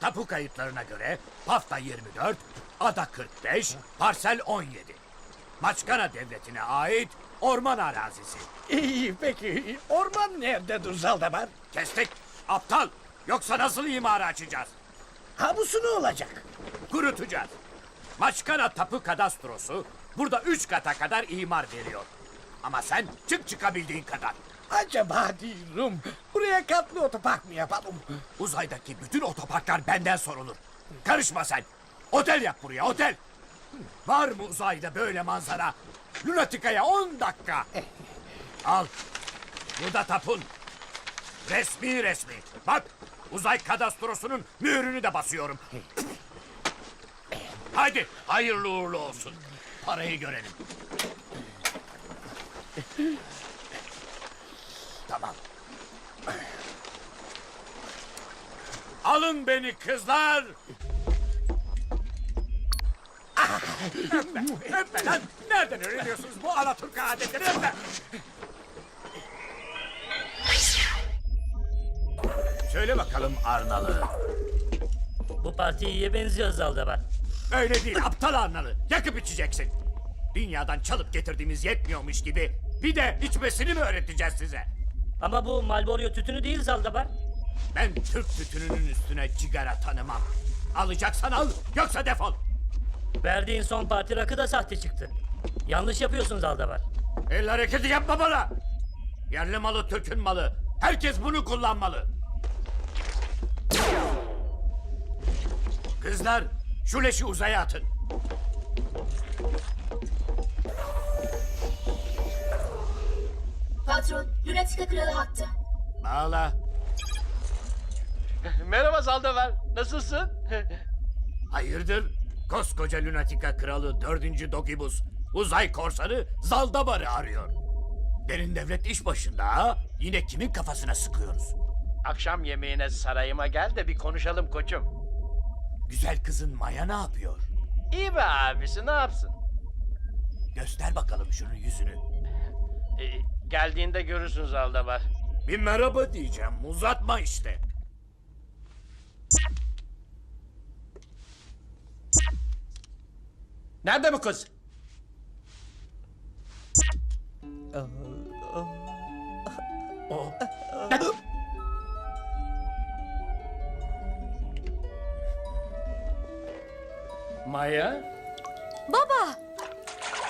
Tapu kayıtlarına göre Pafta 24, Ada 45, Parsel 17. Maçkana Devleti'ne ait orman arazisi. İyi peki orman nerede Zaldabar? Kestik. Aptal. Yoksa nasıl imara açacağız? Habusu ne olacak? Kurutacağız. Maçkana Tapu Kadastrosu burada üç kata kadar imar veriyor. Ama sen çık çıkabildiğin kadar. Acaba diyorum buraya katlı otopark mı yapalım? Uzaydaki bütün otoparklar benden sorulur. Karışma sen. Otel yap buraya otel. Var mı uzayda böyle manzara? Lunatika'ya 10 dakika. Al. Bu da tapun. Resmi resmi. Bak uzay kadastrosunun mührünü de basıyorum. Haydi hayırlı uğurlu olsun. Parayı görelim. Tamam. Alın beni kızlar. öpme, öpme lan. Nereden öğreniyorsunuz bu Alaturka adetleri öpme. Söyle bakalım Arnalı. Bu parti iyiye benziyor Zaldabar. Öyle değil aptal Arnalı. Yakıp içeceksin. Dünyadan çalıp getirdiğimiz yetmiyormuş gibi bir de içmesini mi öğreteceğiz size? Ama bu Malboro tütünü değil Zaldabar. Ben Türk tütününün üstüne cigara tanımam. Alacaksan al, yoksa defol. Verdiğin son parti rakı da sahte çıktı. Yanlış yapıyorsun Zaldabar. El hareketi yapma bana. Yerli malı Türk'ün malı. Herkes bunu kullanmalı. Kızlar, şu leşi uzaya atın. Patron, Lunatica Kralı hattı. Bağla. Merhaba Zaldavar. Nasılsın? Hayırdır? Koskoca Lunatika kralı 4. Dogibus uzay korsanı Zaldabar'ı arıyor. Derin devlet iş başında ha? Yine kimin kafasına sıkıyoruz? Akşam yemeğine sarayıma gel de bir konuşalım koçum. Güzel kızın Maya ne yapıyor? İyi be abisi ne yapsın? Göster bakalım şunun yüzünü. Ee, geldiğinde görürsün Zaldavar. Bir merhaba diyeceğim. Uzatma işte. Nerede bu kız? Maya? Baba!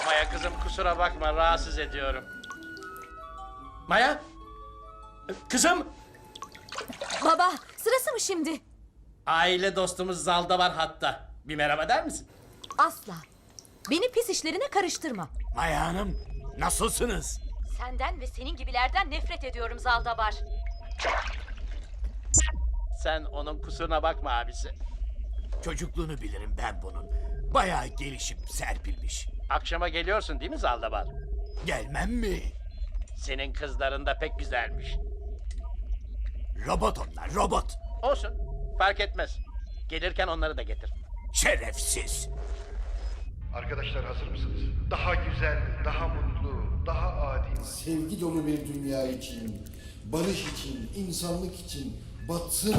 Maya kızım kusura bakma rahatsız ediyorum. Maya? Kızım? Baba, sırası mı şimdi? Aile dostumuz Zaldavar hatta. Bir merhaba der misin? Asla. Beni pis işlerine karıştırma. Maya Hanım, nasılsınız? Senden ve senin gibilerden nefret ediyorum Zaldabar. Sen onun kusuruna bakma abisi. Çocukluğunu bilirim ben bunun. Bayağı gelişip serpilmiş. Akşama geliyorsun değil mi Zaldabar? Gelmem mi? Senin kızların da pek güzelmiş. Robot onlar, robot. Olsun. Fark etmez. Gelirken onları da getir. Şerefsiz. Arkadaşlar hazır mısınız? Daha güzel, daha mutlu, daha adil. sevgi dolu bir dünya için, barış için, insanlık için batsın.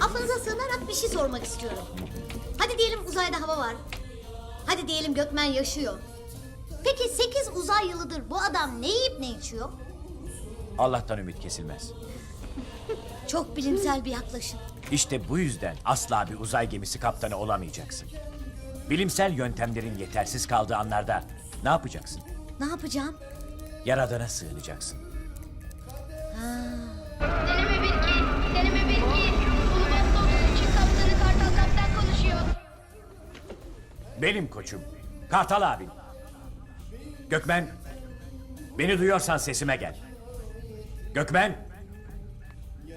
Affınıza sığınarak bir şey sormak istiyorum. Hadi diyelim uzayda hava var. Hadi diyelim Gökmen yaşıyor. Peki 8 uzay yılıdır bu adam ne yiyip ne içiyor? Allah'tan ümit kesilmez. Çok bilimsel bir yaklaşım. İşte bu yüzden asla bir uzay gemisi kaptanı olamayacaksın. Bilimsel yöntemlerin yetersiz kaldığı anlarda ne yapacaksın? Ne yapacağım? Yaradana sığınacaksın. Deneme Benim koçum, Kartal abin. Gökmen, beni duyuyorsan sesime gel. Gökmen!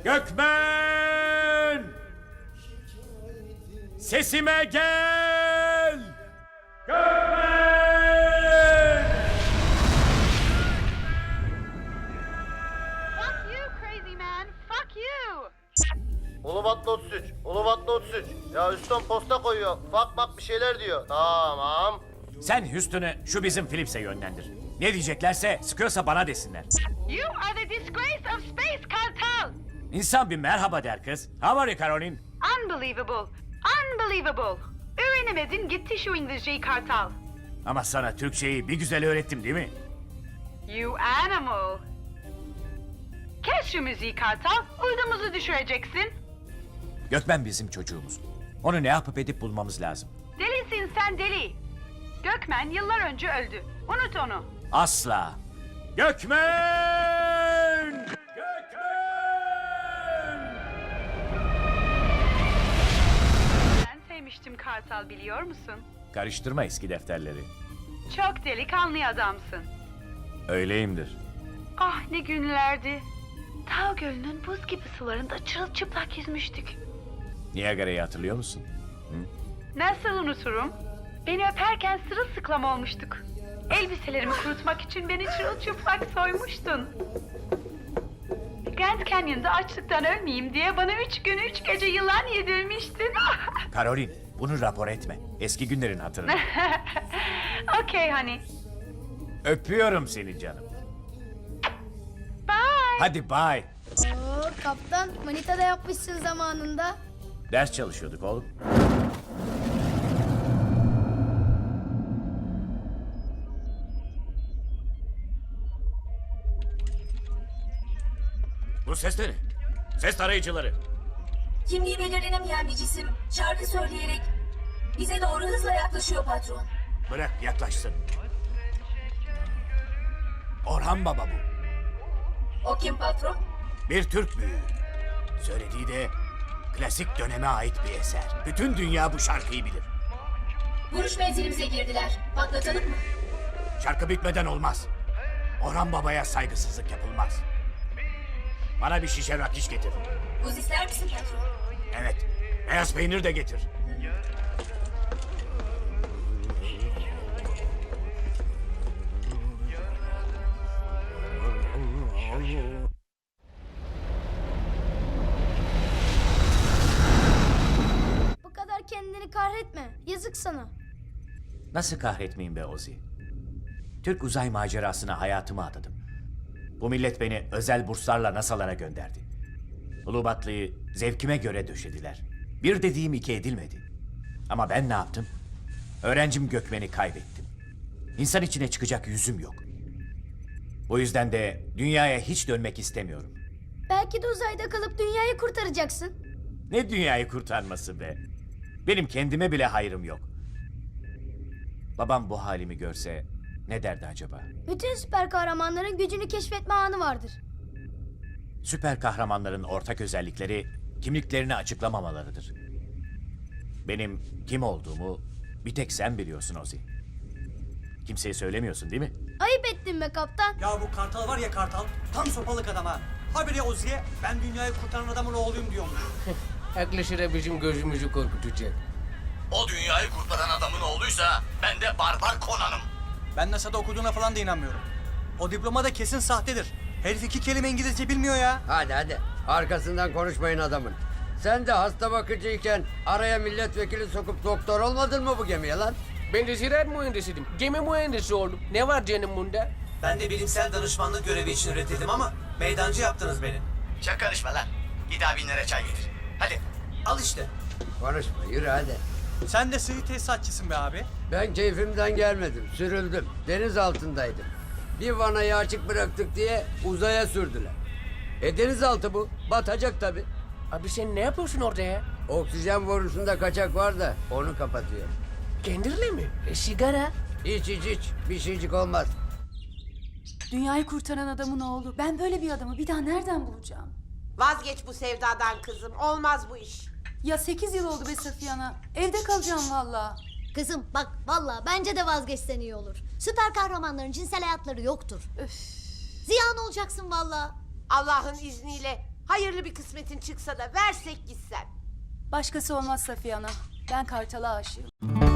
Gökmen! Sesime gel! Gökmen! Ya üstten posta koyuyor. Bak bak bir şeyler diyor. Tamam. Sen Houston'ı şu bizim Phillips'e yönlendir. Ne diyeceklerse sıkıyorsa bana desinler. You are the disgrace of space İnsan bir merhaba der kız. How are you Caroline? Unbelievable. Unbelievable. Öğrenemedin gitti şu İngilizceyi kartal. Ama sana Türkçeyi bir güzel öğrettim değil mi? You animal. Kes şu müziği kartal. Uydumuzu düşüreceksin. Gökmen bizim çocuğumuz. Onu ne yapıp edip bulmamız lazım. Delisin sen deli. Gökmen yıllar önce öldü. Unut onu. Asla. Gökmen! Gökmen! Ben sevmiştim kartal biliyor musun? Karıştırma eski defterleri. Çok delikanlı adamsın. Öyleyimdir. Ah ne günlerdi. Tao Gölü'nün buz gibi sularında çırılçıplak yüzmüştük. Niagara'yı hatırlıyor musun? Nasıl unuturum? Beni öperken sırılsıklam olmuştuk. Elbiselerimi kurutmak için beni çırılçıplak soymuştun. Grand Canyon'da açlıktan ölmeyeyim diye bana üç gün üç gece yılan yedirmiştin. Caroline, bunu rapor etme. Eski günlerin hatırına. Okey hani. Öpüyorum seni canım. Bye. Hadi bye. Oo, kaptan manita da yapmışsın zamanında. Ders çalışıyorduk oğlum. Bu ses ne? Ses tarayıcıları. Kimliği belirlenemeyen bir cisim şarkı söyleyerek bize doğru hızla yaklaşıyor patron. Bırak yaklaşsın. Orhan Baba bu. O kim patron? Bir Türk büyüğü. Söylediği de klasik döneme ait bir eser. Bütün dünya bu şarkıyı bilir. Vuruş menzilimize girdiler. Patlatalım mı? Şarkı bitmeden olmaz. Orhan Baba'ya saygısızlık yapılmaz. Bana bir şişe rakiş getir. Buz ister misin patron? Evet, beyaz peynir de getir. Sana. Nasıl kahretmeyeyim be Ozi? Türk uzay macerasına hayatımı adadım. Bu millet beni özel burslarla NASA'lara gönderdi. Ulubatlı'yı zevkime göre döşediler. Bir dediğim iki edilmedi. Ama ben ne yaptım? Öğrencim Gökmen'i kaybettim. İnsan içine çıkacak yüzüm yok. Bu yüzden de dünyaya hiç dönmek istemiyorum. Belki de uzayda kalıp dünyayı kurtaracaksın. Ne dünyayı kurtarması be? Benim kendime bile hayrım yok. Babam bu halimi görse ne derdi acaba? Bütün süper kahramanların gücünü keşfetme anı vardır. Süper kahramanların ortak özellikleri kimliklerini açıklamamalarıdır. Benim kim olduğumu bir tek sen biliyorsun Ozi. Kimseye söylemiyorsun değil mi? Ayıp ettin be kaptan. Ya bu kartal var ya kartal tam sopalık adam ha. Habire Ozi'ye ben dünyayı kurtaran adamın oğluyum diyormuş. Yaklaşıra bizim gözümüzü korkutacak. O dünyayı kurtaran adamın oğluysa ben de barbar Conan'ım. Ben NASA'da okuduğuna falan da inanmıyorum. O diploma da kesin sahtedir. Herif iki kelime İngilizce bilmiyor ya. Hadi hadi. Arkasından konuşmayın adamın. Sen de hasta bakıcıyken araya milletvekili sokup doktor olmadın mı bu gemiye lan? Ben de ziraat mühendisiydim. Gemi mühendisi oldum. Ne var canım bunda? Ben de bilimsel danışmanlık görevi için üretildim ama meydancı yaptınız beni. Çok karışma lan. Git abinlere çay getir. Hadi. Al işte. Konuşma yürü hadi. Sen de sıvı tesisatçısın be abi. Ben keyfimden gelmedim. Sürüldüm. Deniz altındaydım. Bir vanayı açık bıraktık diye uzaya sürdüler. E denizaltı bu. Batacak tabi. Abi sen ne yapıyorsun orada ya? Oksijen borusunda kaçak var da onu kapatıyor. Kendirle mi? E, sigara. İç iç iç. Bir şeycik olmaz. Dünyayı kurtaran adamın oğlu. Ben böyle bir adamı bir daha nereden bulacağım? Vazgeç bu sevdadan kızım. Olmaz bu iş. Ya 8 yıl oldu be Safiye ana. Evde kalacağım valla. Kızım bak valla bence de vazgeçsen iyi olur. Süper kahramanların cinsel hayatları yoktur. Ziyan olacaksın valla. Allah'ın izniyle hayırlı bir kısmetin çıksa da versek gitsen. Başkası olmaz Safiye ana. Ben Kartal'a aşığım.